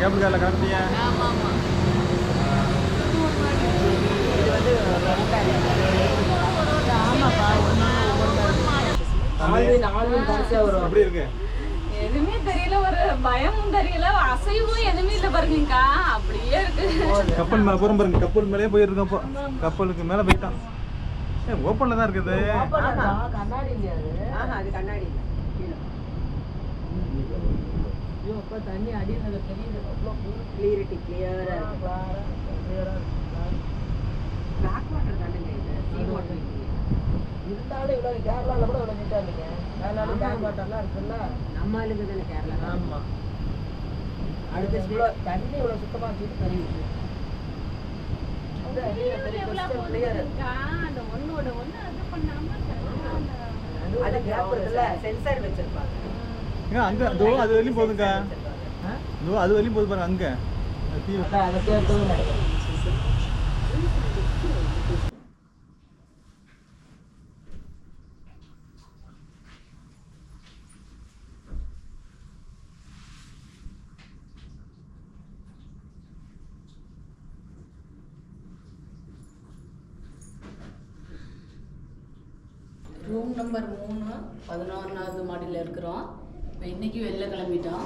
Cable காரில் கிளம்பிட்டீங்க எப்படி இருக்கு? எதுவுமே தெரியல ஒரு பயமும் தெரியல அசைவும் எதுவுமே இல்ல பாருங்கக்கா. அப்படியே இருக்கு. கப்பல் மேலே போகிறோம் பாருங்க. கப்பல் மேலேயே போயிருக்கோம் இப்போ. கப்பலுக்கு மேலே போயிட்டான். ஏ ஓப்பனில் தான் இருக்குது. கண்ணாடி இல்லையா அது? கண்ணாடி இல்ல. ஐயோ அப்பா தண்ணி அடியில் தெரியுது அவ்வளோ clear. ஆ இருக்கு. Black water தானேங்க இது? Water இல்லையே. இருந்தாலும் இவ்வளோ கேரளாவில் கூட இவ்வளோ நீட்டாக இருந்தீங்க கேரளாவில் டேம் வாட்டர்லாம் இருக்குல்ல? நம்ம ஆளுங்க தானே கேரளா ஆமாம் அடுத்த இவ்வளோ தண்ணி இவ்வளோ சுத்தமாக வச்சுட்டு தெரியுது? அது அது அது கேப் இருக்குல்ல? சென்சார் வச்சிருப்பாங்க. ஏங்க அங்கே அதோ அது வரையும் போதுங்க ஆ? இதோ அது வரையும் போது பாருங்க அங்கே தீ ரூம் நம்பர் மூணு பதினொன்றாவது மாடியில் இருக்கிறோம் இப்போ இன்னைக்கு வெளில கிளம்பிட்டோம்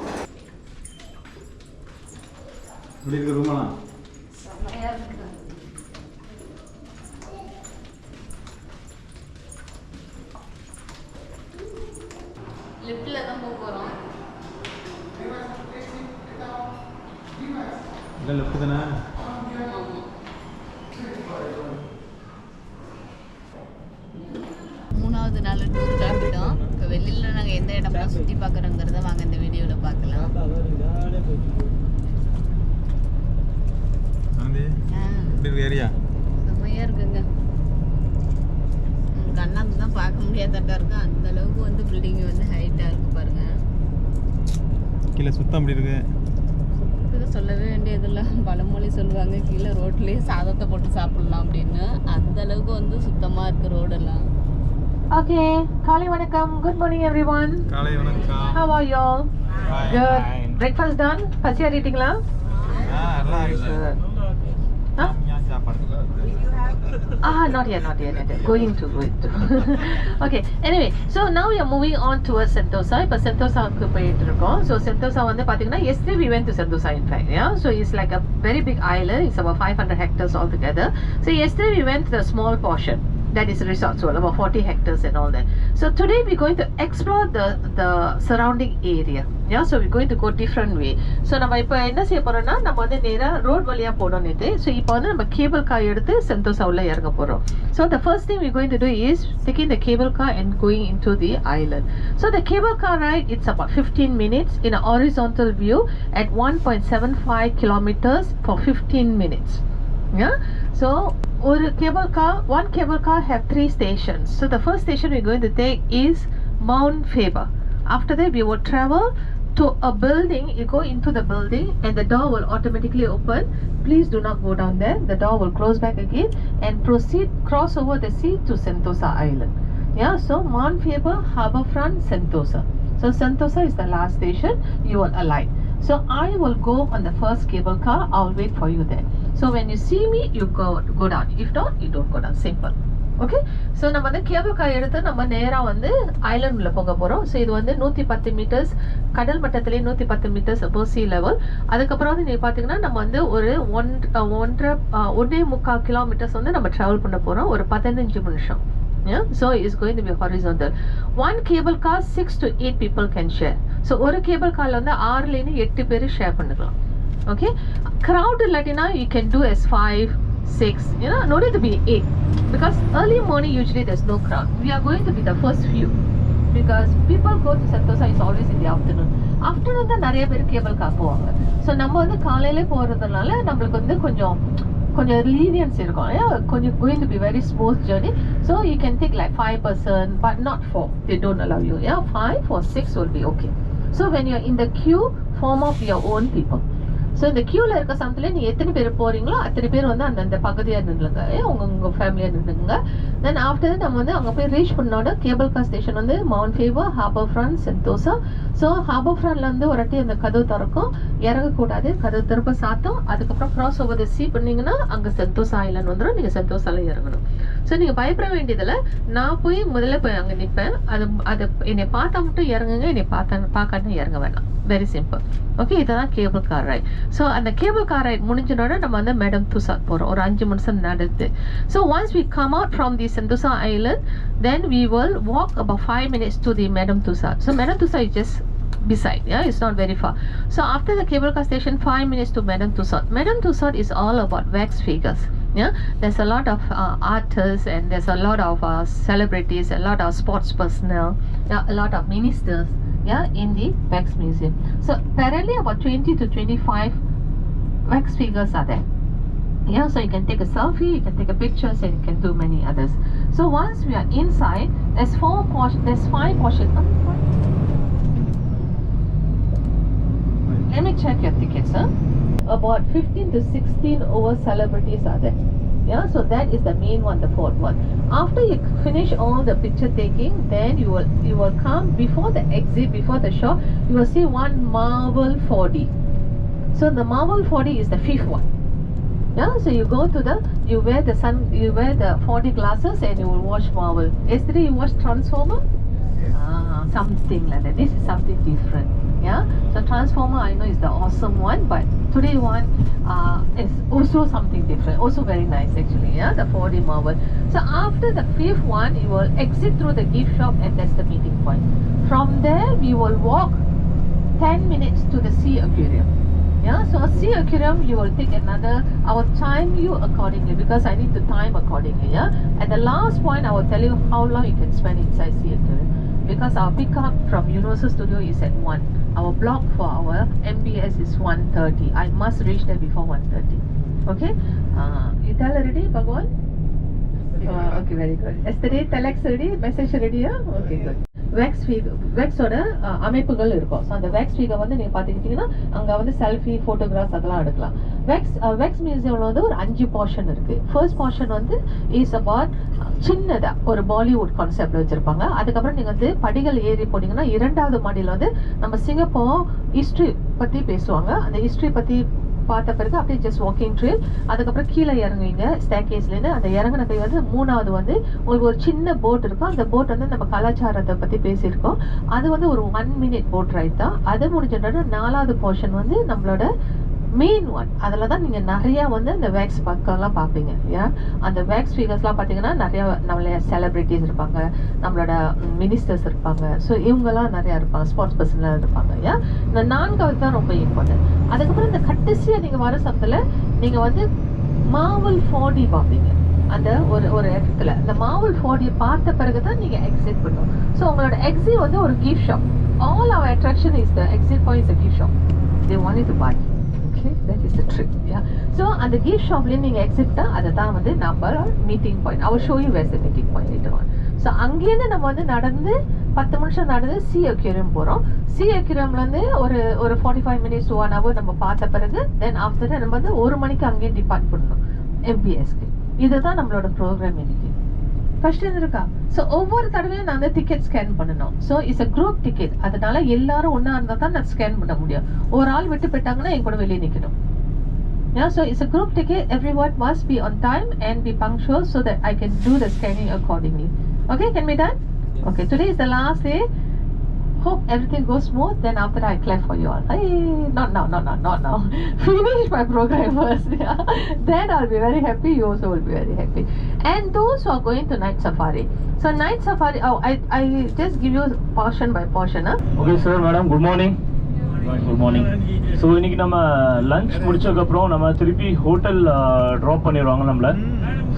இப்படி இருக்கு ரூமெல்லாம் செம்மையாக இருக்கு லிஃப்டில் தான் போக போகிறோம் இல்லை லெஃப்ட் தானே மூணாவது நாள் டூர் கிளம்பிட்டோம் இப்போ வெளியில் நாங்கள் எந்த இடம்லாம் சுற்றி பார்க்குறோங்கிறத வாங்க இந்த வீடியோவில் பார்க்கலாம் ஆனந்தி ஆ இப்படி இருக்கு ஏரியா செம்மையாக இருக்குங்க ம், கண்ணாந்து தான் பார்க்க முடியாதட்டா இருக்கு அந்த அளவுக்கு வந்து பில்டிங் வந்து ஹைட்டாக இருக்கு பாருங்க கீழே சுத்தம் அப்படி இருக்கு இதுக்கு சொல்லவே வேண்டியதில்ல பழமொழி சொல்லுவாங்க கீழே ரோட்லேயே சாதத்தை போட்டு சாப்பிடலாம் அப்படின்னு அந்த அளவுக்கு வந்து சுத்தமாக இருக்கு ரோடெல்லாம் Okay, Kali Vanakkam. Good morning, everyone. காலை வணக்கம் you all? Good. Breakfast done? பசியா eatingங்களா? ஆ எல்லாம் Ah, not yet, not yet, not yet. Going to, going to. okay, anyway, so now we are moving on towards Sentosa. இப்போ சென்டோசாவுக்கு போயிட்டு இருக்கோம் so Sentosa வந்து பார்த்தீங்கன்னா yesterday we went to Sentosa in fact, yeah. So it's like a very big island. It's about 500 hectares altogether. So yesterday we went to the small portion. That is resort, so about 40 hectares and all that. So today we're going to explore the the surrounding area. Yeah, so we're going to go different way. So நம்ம இப்போ என்ன செய்ய போறோம்னா நம்ம வந்து நேராக road வழியாக போனோம் நேற்று ஸோ இப்போ வந்து நம்ம கேபிள் கார் எடுத்து சென்டோசா உள்ள இறங்க போகிறோம் so the first thing we're going to do is taking the cable car and going into the island. So the cable car ride it's about 15 minutes in a horizontal view at 1.75 kilometers for 15 minutes. Yeah. So ஒரு cable car, one cable car have three stations. So the first station we're going to take is Mount Faber. After that, we will travel to a building. You go into the building, and the door will automatically open. Please do not go down there. The door will close back again, and proceed cross over the sea to Sentosa Island. Yeah. So Mount Faber, Harbourfront, Sentosa. So Sentosa is the last station. You will alight. So I will go on the first cable car. I'll wait for you there. So when you see me you go go down. If not, you don't go down. Simple okay so நம்ம வந்து cable car எடுத்து நம்ம நேராக வந்து Island உள்ள போக போகிறோம் so இது வந்து நூற்றி பத்து மீட்டர்ஸ் கடல் மட்டத்திலே நூற்றி பத்து மீட்டர்ஸ் above சி லெவல் அதுக்கப்புறம் வந்து நீங்கள் பார்த்தீங்கன்னா நம்ம வந்து ஒரு ஒன் ஒன்றரை ஒன்றே முக்கால் கிலோமீட்டர்ஸ் வந்து நம்ம ட்ராவல் பண்ண போகிறோம் ஒரு பதினஞ்சு நிமிஷம். Yeah, so it's going to be horizontal. One cable car, six to eight people can share. So ஒரு கேபிள் கார்ல வந்து ஆறுலேருந்து எட்டு பேர் ஷேர் பண்ணிக்கலாம். ஓகே crowd இல்லாட்டினா you can do as five six you know no need to be eight because early morning usually there's no crowd we are going to be the first few because people go to Sentosa is always in the afternoon afternoon தான் நிறைய பேர் cable car போவாங்க so நம்ம வந்து காலையில போகிறதுனால நம்மளுக்கு வந்து கொஞ்சம் கொஞ்சம் லீனியன்ஸ் இருக்கும் yeah, கொஞ்சம் going to be very smooth journey so you can take like five person but not four they don't allow you yeah five or six will be okay so when you're in the queue form of your own people so இந்த கியூவில் இருக்க சமயத்தில் நீங்கள் எத்தனை பேர் போகிறீங்களோ அத்தனை பேர் வந்து அந்தந்த பகுதியாக நின்றுங்க. உங்கள் உங்கள் ஃபேமிலியாக நின்றுங்க. தென் ஆஃப்டர் நம்ம வந்து அங்கே போய் ரீச் பண்ணோட கேபிள் கார் ஸ்டேஷன் வந்து mount Faber harbour front Sentosa so harbour ஃப்ரண்ட்ல வந்து ஒரு வாட்டி அந்த கதவு திறக்கும். இறங்கக்கூடாது. கதவு திரும்ப சாத்தும். அதுக்கப்புறம் கிராஸ் ஓவர் சி சீ பண்ணீங்கன்னா அங்கே சென்தோசா ஐலண்ட் வந்துடும் நீங்கள் சென்டோசால இறங்கணும். ஸோ நீங்கள் பயப்பட வேண்டியதில் நான் போய் முதல்ல போய் அங்கே நிற்பேன் அது அதை என்னை பார்த்தா மட்டும் இறங்குங்க என்னை பார்த்தா பார்க்காட்டும் இறங்க வேணாம். வெரி சிம்பிள் ஓகே இதுதான் கேபிள் கார் ரைட் ஸோ அந்த கேபிள் கார் ரைட் முடிஞ்சோட நம்ம வந்து மேடம் துசா போகிறோம் ஒரு அஞ்சு நிமிஷம் நடந்து. So once we come out from the Sentosa island then we will walk about five minutes to the Madame Tussauds so Madame Tussauds is just beside yeah it's not very far. So after the cable car station five minutes to madame tussauds madame tussauds is all about wax figures. Yeah there's a lot of uh, artists and there's a lot of uh, celebrities a lot of sports personnel yeah, a lot of ministers yeah in the wax museum. So apparently about 20 to 25 wax figures are there. Yeah so you can take a selfie you can take a pictures and you can do many others. So once we are inside there's four portion there's five portion oh, let me check your tickets huh about 15 to 16 over celebrities are there yeah so that is the main one the fourth one after you finish all the picture taking then you will you will come before the exit before the show you will see one marvel 4d so the marvel 4d is the fifth one yeah, so you go to the, you wear the sun, you wear the 4D glasses and you will watch Marvel. Yesterday you watched Transformer? Ah, something like that. This is something different. Yeah, so Transformer I know is the awesome one, but today one uh, is also something different. Also very nice actually. Yeah, the 4D Marvel. So after the fifth one, you will exit through the gift shop and that's the meeting point. From there, we will walk 10 minutes to the sea aquarium. Yeah, so sea aquarium you will take another I will time you accordingly because I need to time accordingly. Yeah. At the last point I will tell you how long you can spend inside sea aquarium. Because our pickup from Universal Studio is at 1. Our block for our MBS is 1.30. I must reach there before 1.30. Okay? Uh, you tell already, Bhagwan? Uh, okay, very good. Yesterday, telex already, Message already, Yeah? Okay, good. Wax peak வேக்ஸோட அமைப்புகள் இருக்கும். So அந்த wax ஃபீகை வந்து நீங்கள் பார்த்துக்கிட்டிங்கன்னா அங்கே வந்து selfie photographs அதெல்லாம் எடுக்கலாம். வேக்ஸ் வேக்ஸ் மியூசியமில் வந்து ஒரு அஞ்சு போர்ஷன் இருக்குது ஃபர்ஸ்ட் போர்ஷன் வந்து இஸ் அபார் சின்னதாக ஒரு பாலிவுட் கான்செப்ட் வச்சுருப்பாங்க. அதுக்கப்புறம் நீங்கள் வந்து படிகள் ஏறி போனீங்கன்னா இரண்டாவது மாடியில் வந்து நம்ம சிங்கப்பூர் ஹிஸ்ட்ரி பற்றி பேசுவாங்க. அந்த ஹிஸ்ட்ரி பற்றி பார்த்த பிறகு அப்படியே ஜஸ்ட் வாக்கிங் ட்ரெயில் அதுக்கப்புறம் கீழே இறங்குவீங்க ஸ்டேக்கேஸ்லேருந்து அந்த இறங்கின கை வந்து மூணாவது வந்து உங்களுக்கு ஒரு சின்ன போட் இருக்கும். அந்த போட் வந்து நம்ம கலாச்சாரத்தை பற்றி பேசியிருக்கோம். அது வந்து ஒரு ஒன் மினிட் போட் ரைட் தான். அது முடிஞ்சிட்டோன்னா நாலாவது போர்ஷன் வந்து நம்மளோட மெயின் ஒன் அதில் தான் நீங்கள் நிறையா வந்து அந்த வேக்ஸ் பக்கம்லாம் பார்ப்பீங்க. ஏன்னா அந்த வேக்ஸ் ஃபிகர்ஸ்லாம் பார்த்தீங்கன்னா நிறையா நம்மள செலிப்ரிட்டிஸ் இருப்பாங்க நம்மளோட மினிஸ்டர்ஸ் இருப்பாங்க. ஸோ இவங்கெல்லாம் நிறையா இருப்பாங்க ஸ்போர்ட்ஸ் பர்சன்லாம் இருப்பாங்க ஏன் இந்த நான்காவது தான் ரொம்ப இம்பார்ட்டன்ட் அதுக்கப்புறம் இந்த கட்டசியாக நீங்கள் வர சத்தில் நீங்கள் வந்து மாவல் ஃபோடி பார்ப்பீங்க. அந்த ஒரு ஒரு இடத்துல. இந்த மாவல் ஃபோடியை பார்த்த பிறகு தான் நீங்கள் எக்ஸிட் பண்ணும். ஸோ உங்களோட எக்ஸிட் வந்து ஒரு gift shop all our attraction is the exit point is gift shop they want to buy okay that is the trick yeah so அந்த கிஃப்ட் ஷாப்லேருந்து நீங்கள் எக்ஸிட்டா அதை தான் வந்து நம்ம meeting point our show you ways meeting point it so அங்கேருந்து நம்ம வந்து நடந்து பத்து நிமிஷம் நடந்து சி அக்யூரியம் போகிறோம் சி அக்யூரியம்லேருந்து ஒரு ஒரு forty five minutes one hour நம்ம பார்த்த பிறகு தென் ஆஃப்டர் நம்ம வந்து ஒரு மணிக்கு அங்கேயே டிபார்ட் பண்ணணும் எம்பிஎஸ்க்கு இதுதான் நம்மளோட ப்ரோக்ராம் இன்னைக்கு கொஸ்டின் இருக்கா ஸோ ஒவ்வொரு தடவையும் நான் வந்து டிக்கெட் ஸ்கேன் பண்ணணும் so it's a group ticket அதனால எல்லாரும் ஒன்றா இருந்தால் தான் நான் ஸ்கேன் பண்ண முடியும் ஒரு ஆள் விட்டு போயிட்டாங்கன்னா என் கூட வெளியே நிற்கணும் Yeah, so it's a group ticket. Everyone must be on time and be punctual so that I can do the scanning accordingly. Okay, can be done? Okay, today is the last day. Hope everything goes smooth. Then after that, I clap for you all. Hey, not now, not now, not now. Finish my program first. Yeah. Then I'll be very happy. You also will be very happy. And those who are going to night safari. So night safari. Oh, I I just give you portion by portion. Huh? Okay sir madam good morning good morning so இன்னைக்கு நம்ம lunch முடிச்சதுக்கப்புறம் நம்ம திருப்பி hotel drop பண்ணிடுவாங்க நம்மள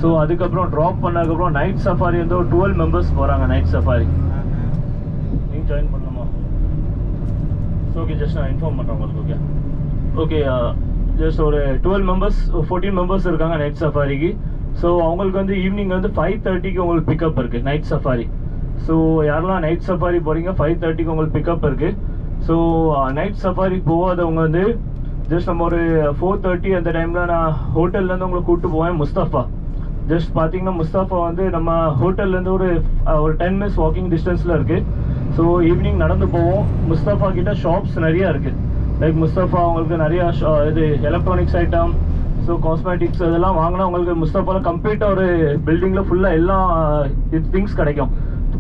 so அதுக்கப்புறம் drop பண்ணதுக்கப்புறம் night safari வந்து ஒரு டுவெல் மெம்பர்ஸ் போகிறாங்க நைட் சஃபாரி நீங்கள் ஜாயின் ஓகே ஜஸ்ட் நான் இன்ஃபார்ம் பண்ணுறேன் உங்களுக்கு ஓகே ஓகே ஜஸ்ட் ஒரு டுவெல் மெம்பர்ஸ் ஃபோர்டீன் மெம்பர்ஸ் இருக்காங்க நைட் சஃபாரிக்கு ஸோ அவங்களுக்கு வந்து ஈவினிங் வந்து ஃபைவ் தேர்ட்டிக்கு உங்களுக்கு பிக்கப் இருக்குது நைட் சஃபாரி ஸோ யாரெல்லாம் நைட் சஃபாரி போகிறீங்க ஃபைவ் தேர்ட்டிக்கு உங்களுக்கு பிக்கப் இருக்குது ஸோ நைட் சஃபாரி போகாதவங்க வந்து ஜஸ்ட் நம்ம ஒரு ஃபோர் தேர்ட்டி அந்த டைமில் நான் ஹோட்டல்லேருந்து உங்களை கூப்பிட்டு போவேன் முஸ்தஃபா. ஜஸ்ட் பார்த்தீங்கன்னா முஸ்தஃபா வந்து நம்ம ஹோட்டல்லேருந்து ஒரு uh, ஒரு டென் மினிட்ஸ் வாக்கிங் டிஸ்டன்ஸில் இருக்குது ஸோ ஈவினிங் நடந்து போவோம். முஸ்தஃபா கிட்ட ஷாப்ஸ் நிறையா இருக்குது லைக் முஸ்தஃபா உங்களுக்கு நிறையா ஷா- இது எலக்ட்ரானிக்ஸ் ஐட்டம் ஸோ காஸ்மெட்டிக்ஸ் இதெல்லாம் வாங்கினா உங்களுக்கு முஸ்தபாவில் கம்ப்ளீட்டாக ஒரு பில்டிங்கில் ஃபுல்லாக எல்லா திங்ஸ் கிடைக்கும்.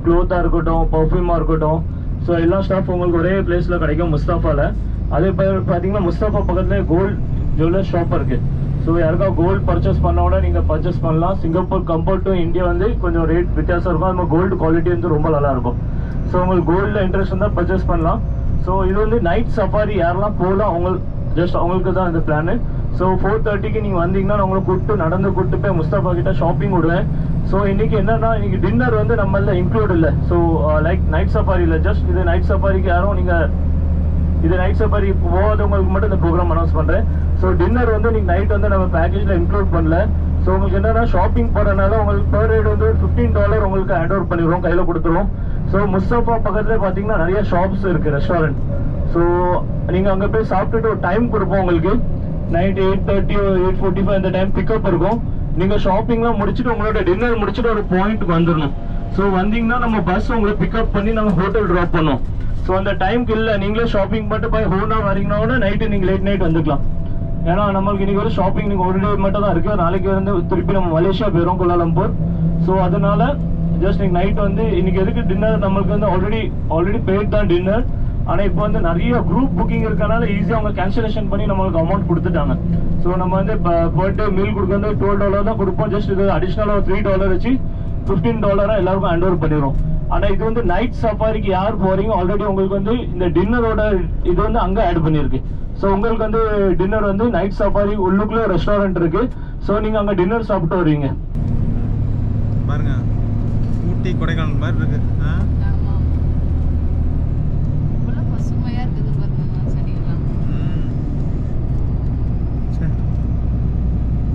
க்ளோத்தாக இருக்கட்டும் பர்ஃப்யூமாக இருக்கட்டும். ஸோ எல்லா ஸ்டாஃப் உங்களுக்கு ஒரே பிளேஸில் கிடைக்கும் முஸ்தபாவில் அதே பேர் பார்த்தீங்கன்னா முஸ்தஃபா பக்கத்துலேயே கோல்டு ஜுவல்லர் ஷாப் இருக்குது ஸோ யாருக்கா கோல்டு பர்ச்சேஸ் பண்ணோட நீங்கள் பர்ச்சேஸ் பண்ணலாம். சிங்கப்பூர் கம்பேர்ட் டு இந்தியா வந்து கொஞ்சம் ரேட் வித்தியாசம் இருக்கும். அது மாதிரி கோல்டு குவாலிட்டி வந்து ரொம்ப நல்லாயிருக்கும் ஸோ உங்களுக்கு கோல்டில் இன்ட்ரெஸ்ட் இருந்தால் பர்ச்சேஸ் பண்ணலாம். ஸோ இது வந்து நைட் சஃபாரி யாரெல்லாம் போகலாம் அவங்க ஜஸ்ட் அவங்களுக்கு தான் இந்த பிளானு ஸோ ஃபோர் தேர்ட்டிக்கு நீங்கள் வந்தீங்கன்னா நான் உங்களை கூப்பிட்டு நடந்து கூப்பிட்டு போய் முஸ்தாஃபா கிட்ட ஷாப்பிங் விடுவேன். ஸோ இன்னைக்கு என்னன்னா இன்னைக்கு டின்னர் வந்து நம்மள இன்க்ளூட் இல்லை. ஸோ லைக் நைட் சஃபாரி இல்லை ஜஸ்ட் இது நைட் சஃபாரிக்கு யாரும் நீங்கள் இது நைட் சஃபாரி போகாதவங்களுக்கு மட்டும் இந்த ப்ரோக்ராம் அனௌன்ஸ் பண்ணுறேன் ஸோ டின்னர் வந்து நீங்கள் நைட் வந்து நம்ம பேக்கேஜில் இன்க்ளூட் பண்ணல. ஸோ உங்களுக்கு என்னன்னா ஷாப்பிங் போகிறனால உங்களுக்கு பர் ஹெட் வந்து ஃபிஃப்டீன் டாலர் உங்களுக்கு ஹேண்ட் ஓவர் பண்ணிடுவோம் கையில் கொடுத்துருவோம். ஸோ முஸ்தபா பக்கத்தில் பார்த்தீங்கன்னா நிறைய ஷாப்ஸ் இருக்குது ரெஸ்டாரண்ட் ஸோ நீங்கள் அங்கே போய் சாப்பிட்டுட்டு ஒரு டைம் கொடுப்போம் உங்களுக்கு. Night eight thirty eight forty five அந்த டைம் பிக்கப் இருக்கும் நீங்கள் ஷாப்பிங்லாம் முடிச்சுட்டு உங்களோட டின்னர் முடிச்சுட்டு ஒரு பாயிண்ட்டுக்கு வந்துடணும் ஸோ வந்தீங்கன்னா நம்ம பஸ் உங்களை பிக்கப் பண்ணி நம்ம ஹோட்டல் ட்ராப் பண்ணோம் ஸோ அந்த டைம்க்கு இல்லை. நீங்களே ஷாப்பிங் மட்டும் போய் ஹோனாக வரீங்கன்னா கூட நைட்டு நீங்கள் லேட் நைட் வந்துக்கலாம். ஏன்னா நம்மளுக்கு இன்றைக்கி ஒரு ஷாப்பிங் நீங்கள் ஒரு டே மட்டும் தான் இருக்குது நாளைக்கு வந்து திருப்பி நம்ம மலேசியா போயிடும் குலாலம்பூர். ஸோ அதனால ஜஸ்ட் நீங்கள் நைட் வந்து இன்னைக்கு எதுக்கு டின்னர் நம்மளுக்கு வந்து ஆல்ரெடி ஆல்ரெடி பெய்ட் தான் டின்னர் ஆனால் இப்போ வந்து நிறைய குரூப் புக்கிங் இருக்கனால ஈஸியாக அவங்க கேன்சலேஷன் பண்ணி நம்மளுக்கு அமௌண்ட் கொடுத்துட்டாங்க. ஸோ நம்ம வந்து பர் டே மீல் கொடுக்கறது டுவெல் டாலர் தான் கொடுப்போம். ஜஸ்ட் இது அடிஷ்னலாக த்ரீ டாலர் வச்சு ஃபிஃப்டீன் டாலராக எல்லாருக்கும் ஹேண்ட் ஓவர் பண்ணிடுவோம் ஆனால் இது வந்து நைட் சஃபாரிக்கு யார் போகிறீங்க ஆல்ரெடி உங்களுக்கு வந்து இந்த டின்னரோட இது வந்து அங்கே ஆட் பண்ணியிருக்கு. ஸோ உங்களுக்கு வந்து டின்னர் வந்து நைட் சஃபாரி உள்ளுக்குள்ளே ரெஸ்டாரண்ட் இருக்குது ஸோ நீங்கள் அங்கே டின்னர் சாப்பிட்டு வருவீங்க. பாருங்க. ஊட்டி கொடைக்கானல் மாதிரி இருக்கு.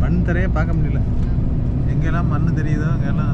மண் தரையே பார்க்க முடியல. எங்கெல்லாம் மண் தெரியுதோ அங்கெல்லாம்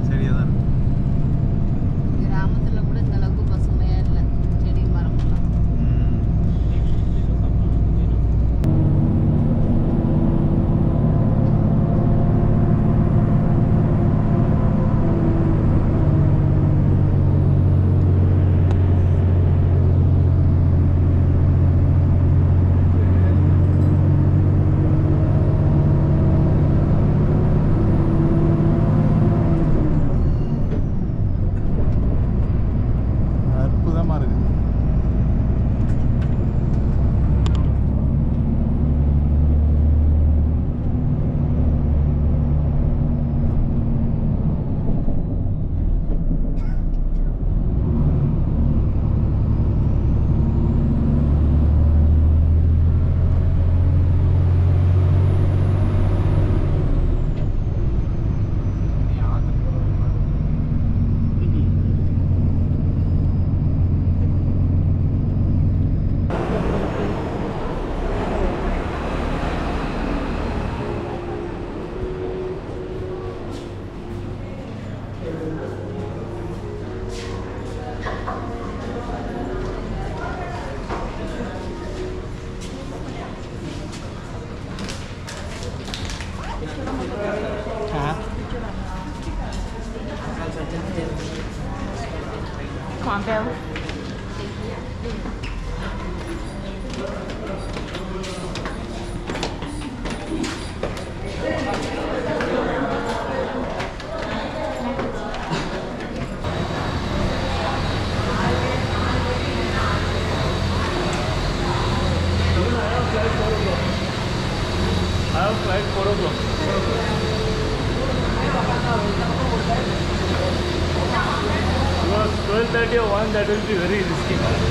Thank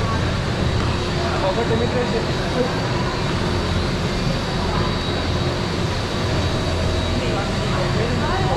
you.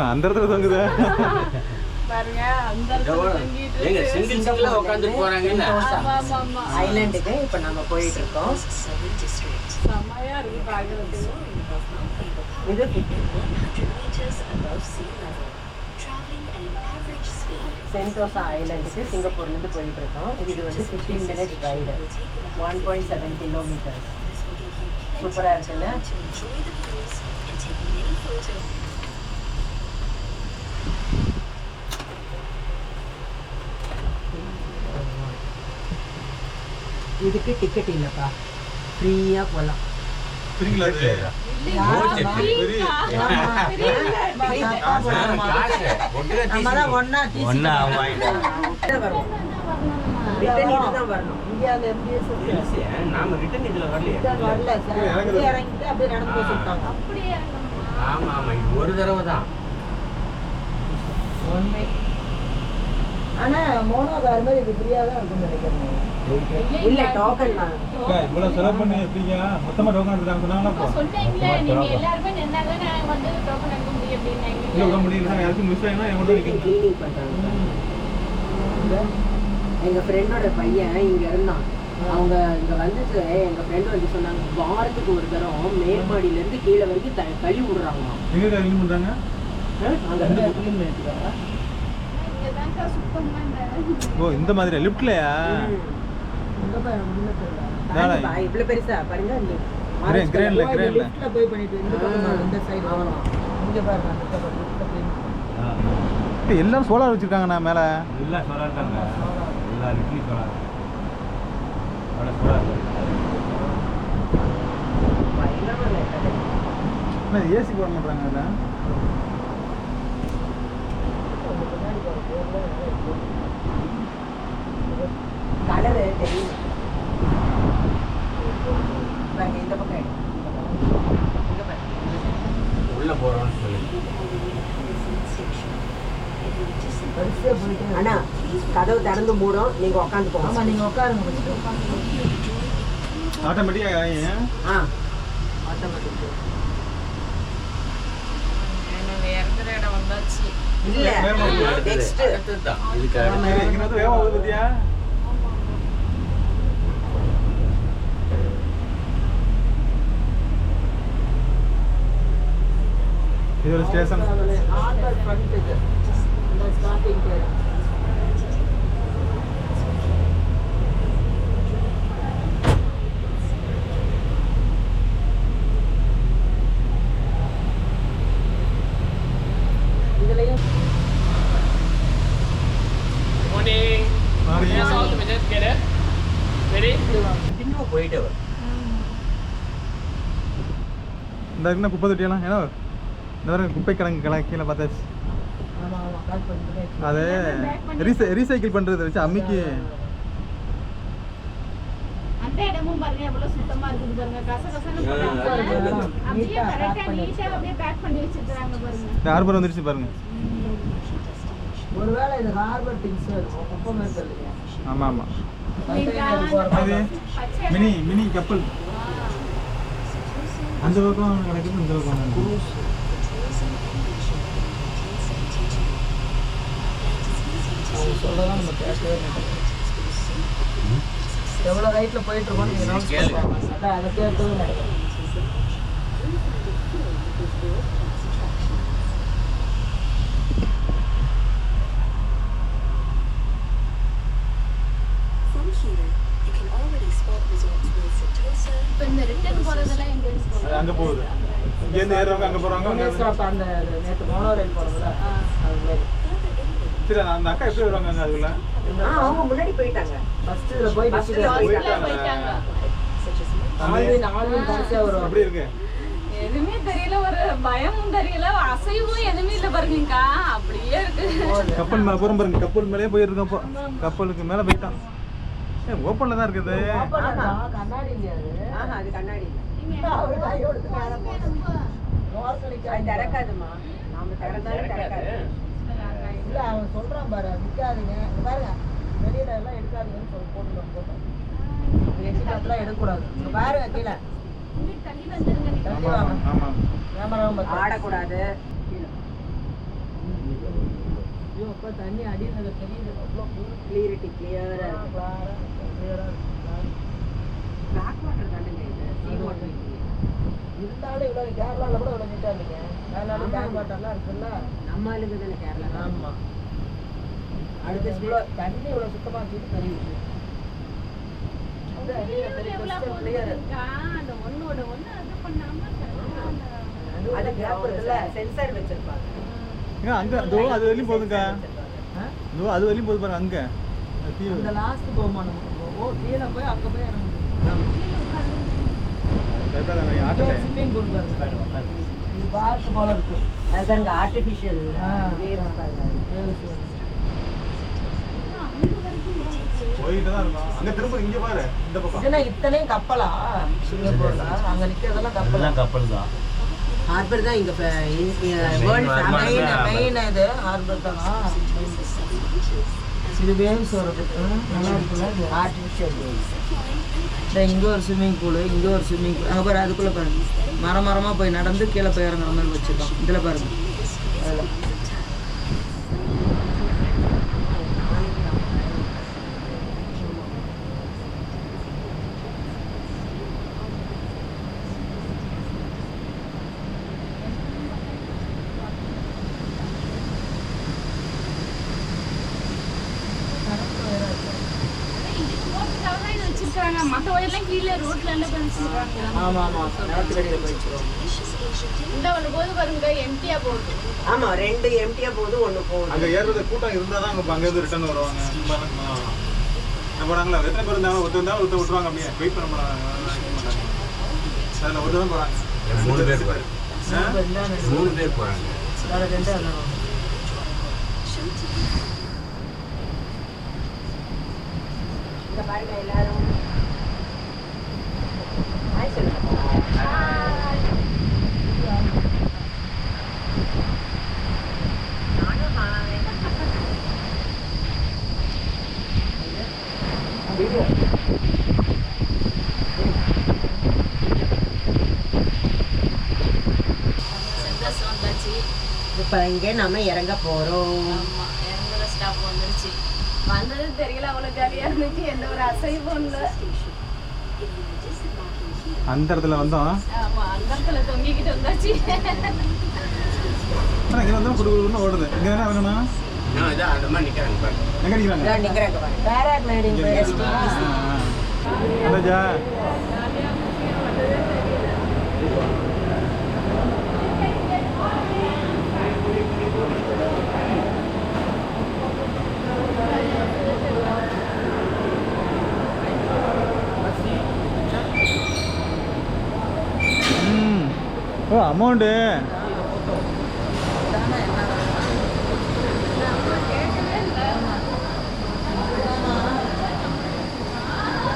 ஏப்பா அந்த இடத்துல தொங்குது. பாருங்க அந்த இடத்துல தொங்கிட்டு ஏங்க. சிங்கிள் சிங்கிளா ஐலாண்டுக்கு இப்போ நம்ம போயிட்டு இருக்கோம் இருக்கு பாக்குறதுக்கு. இது சென்டோசா ஐலாண்டுக்கு சிங்கப்பூர்லேருந்து போயிட்டு இருக்கோம் இது வந்து fifteen minutes ride one point seven kilometre சூப்பராக இருக்குல்ல இதுக்கு டிக்கெட் இல்லைப்பா ஃப்ரீயாக போகலாம் சரிங்களா அது காசு ஒட்டுக்கா ஒன்னா ஒன்னா வாங்கிட்டேன் ரிட்டர்ன் இதுதான் வரணும் இந்தியாவில் இருந்து நாம ரிட்டர்ன் இதுல வரலையே வரல சார் அப்படியே இறங்கிட்டு அப்படியே நடந்து போய் சொல்லிட்டாங்க ஆமா ஆமா. இது ஒரு தடவை தான். ஆனா மோனோ கார் மாதிரி இது ஃப்ரீயாக தான் இருக்கும்னு நினைக்கிறேன். இல்ல டோக்கன் தான். இவ்வளோ செலவு பண்ணி எப்படிங்க? மொத்தமாக டோக்கன் எடுத்துட்டாங்க சொன்னாங்களா இப்போ சொன்னீங்களே நீங்க எல்லாருமே நின்னாதான் நான் வந்து டோக்கன் எடுக்க முடியும் இல்லை அப்படின்னாங்க விட முடியல யாருக்கும் மிஸ் கொண்டு வைக்கணும் கிளீனிங் பண்றாங்க எங்க ஃப்ரெண்டோட பையன் இங்க இருந்தான். அவங்க இங்க வந்துட்டு எங்க ஃப்ரெண்ட் வந்து சொன்னாங்க வாரத்துக்கு ஒரு தரம் மேல்மாடியில இருந்து கீழே வரைக்கும் த- கழுவி விடுறாங்க எங்கே க்ளீன் பண்ணுறாங்க அங்க இருந்து ஓ இந்த மாதிரி லிஃப்ட்லையா இவ்வளவு பெருசா பாருங்க கிரேன்ல, கிரேன்ல. போய் பண்ணிட்டு இந்த பக்கம் பாரு, இந்த சைடு இங்க பாருங்க அந்த பக்கம் liftல போய் எல்லாம் சோலார் வச்சுருக்காங்கண்ணா மேலே. எல்லா லிட்லி சொல்லாங்க அவ்வளோ சொல்லாங்க பயங்கரமா இல்லை, கடை. ஏசி போட மாட்டாங்க அதில் கலரு தெரியும் இந்த பக்கம். உள்ள போறோம்னு சொல்லி. அண்ணா கதவு திறந்து மூடும் நீங்க உட்காந்து போங்க. ஆமா நீங்க உட்காருங்க ஆட்டோமேட்டிக்காக ஆ ஆட்டோமேட்டிக் இறங்குற இடம் வந்தாச்சு இல்ல. வேகமா. நெக்ஸ்ட் அடுத்ததுதான் இதுக்காக இங்கே வந்து இது ஒரு ஸ்டேஷன். இந்த இருக்குன்னா குப்பை தொட்டியெல்லாம் ஏன்னா இந்த மாதிரி குப்பை கிடங்கு கிள கீழே பார்த்தாச்சு ஆமா ஆமா கால் பண்ணிட்டு அது ரீசை ரீசைக்கிள் பண்ணுறது வச்சு அம்மிக்கு ஹார்பர் வந்துருச்சு பாருங்க. ஒருவேளை இது ஹார்பர் திங்ஸ் இருக்கும் மினி மினி கப்பல். அந்த பக்கம் கிடக்குது இந்த பக்கம் கிடக்குது. சொல்லலாம் நம்ம கேட்கவே மாட்டோம் எவ்வளோ அதான் அதை கேட்கவே மாட்டோம் அது அங்கே போகுது அங்கே ஸ்டாப் அந்த நேற்று மோனோ ரயில் போகிறதுல சரி அந்த அக்கா எப்படி வருவாங்க அதுக்குள்ள? ஆ அவங்க முன்னாடி போயிட்டாங்க. ஃபர்ஸ்ட் இதுல போய் போயிட்டாங்க. நாலு நாலு கடைசியா வரும் அப்படி இருக்கு. எதுவுமே தெரியல ஒரு பயமும் தெரியல அசைவும் எதுவுமே இல்ல பாருங்கக்கா. அப்படியே இருக்கு. கப்பல் மேல போறோம் பாருங்க. கப்பல் மேலே போயிருக்கோம் இப்போ. கப்பலுக்கு மேல போயிட்டான். ஏ ஓப்பன்ல தான் இருக்குது. கண்ணாடி இல்லையா அது? ஆஹா அது கண்ணாடி திறக்காதுமா. நாம திறந்தாலும் திறக்காது. இல்ல அவன் சொல்றான் பாரு இங்க பாருங்க வெளியில எல்லாம் எடுக்காதீங்கன்னு சொல்லி போட்டுருக்கோம் போட்டோம் எக்ஸிட்லாம் எடுக்கக்கூடாது. இங்க பாருங்க கீழே. ஆடக்கூடாது. ஐயோ அப்பா தண்ணி அடியில் தெரியுது. அவ்வளோ கிளியரிட்டி கிளியரா பிளாக் வாட்டர் தானேங்க இது. சீ வாட்டர் இருந்தாலும் இவ்வளோ கேரளாவில் கூட இவ்வளோ நீட்டாக இருந்தீங்க கேரளாவில் டேம் வாட்டர்லாம் இருக்குல்ல? நம்ம ஆளுங்க தானே கேரளா. ஆமாம் அடுத்து இவ்வளோ தண்ணி இவ்வளோ சுத்தமாக வச்சுட்டு தெரியுது. அந்த ஒண்ணோட ஒண்ணு அது பண்ணாம அது கேப் இருக்குல்ல சென்சார் வச்சிருப்பாங்க. அங்க அதோ அது வரையும் இதோ அது வரையும் போகுது பாருங்க அங்க. அந்த லாஸ்ட் போகுமா நமக்கு ஓ கீழே போய் அங்கே போய் இறங்குது. கரெக்டா தானே ஆர்டிஃபிஷியல் போயிட்டு தான் அங்க திரும்ப இங்க பாரு இந்த பக்கம் இத்தனையும் கப்பலா சிங்கப்பூர்ல அங்க நிக்கிறதெல்லாம் கப்பலா கப்பல் தான் ஹார்பர் தான் இங்க வேர்ல்ட் மெயின் மெயின் இது ஹார்பர் தான் இது வேவ்ஸ் வருது நல்லா இருக்குல்ல ஆர்டிஃபிஷியல் வேவ்ஸ் இங்கே ஒரு ஸ்விம்மிங் பூலு இங்கே ஒரு ஸ்விம்மிங் பூல் அங்கே பாரு அதுக்குள்ளே பாருங்க. மரம் மரமாக போய் நடந்து கீழே போய் இறங்குற மாதிரி வச்சுருக்கோம் இதில் பாருங்க. அதில். ஆமாம் ஆமாம் நிலத்துக்கடியில் போயிடுச்சுருவோம் இந்த ஒண்ணு போது பாருங்க எம்டியா போகுது. ஆமாம் ரெண்டு எம்டியாக போகுது ஒன்று போகுது அங்க ஏறுறது கூட்டம் இருந்தா தான் அங்க ரிட்டர்ன் வருவாங்க. போறாங்களா? எத்தனை பேர் இருந்தாலும் ஒருத்தர் இருந்தாலும் ஒருத்தர் விட்டுருவாங்க அப்படியே. வெயிட் பண்ண மாட்டாங்க அதில் ஒருத்தர் தான் போறாங்க. மூணு பேர் போறாங்க. ஆ? மூணு பேர் இங்க பாருங்க எல்லாரும் இப்போ இங்கே நம்ம இறங்க போகிறோம் ஆமா இறங்குற ஸ்டாப் வந்துருச்சு. வந்தது தெரியல அவ்வளவு ஜாலியா இருந்துச்சு எந்த ஒரு அசைவும் இல்லை. அந்த இடத்துல வந்தோம். ஆமா அந்த இடத்துல தொங்கிக்கிட்டு வந்தாச்சு. இங்கே குடு குடுன்னு ஓடுது. இங்கே என்ன வேணும்னா எங்கே நிற்கிறாங்க 왜안 먹는데?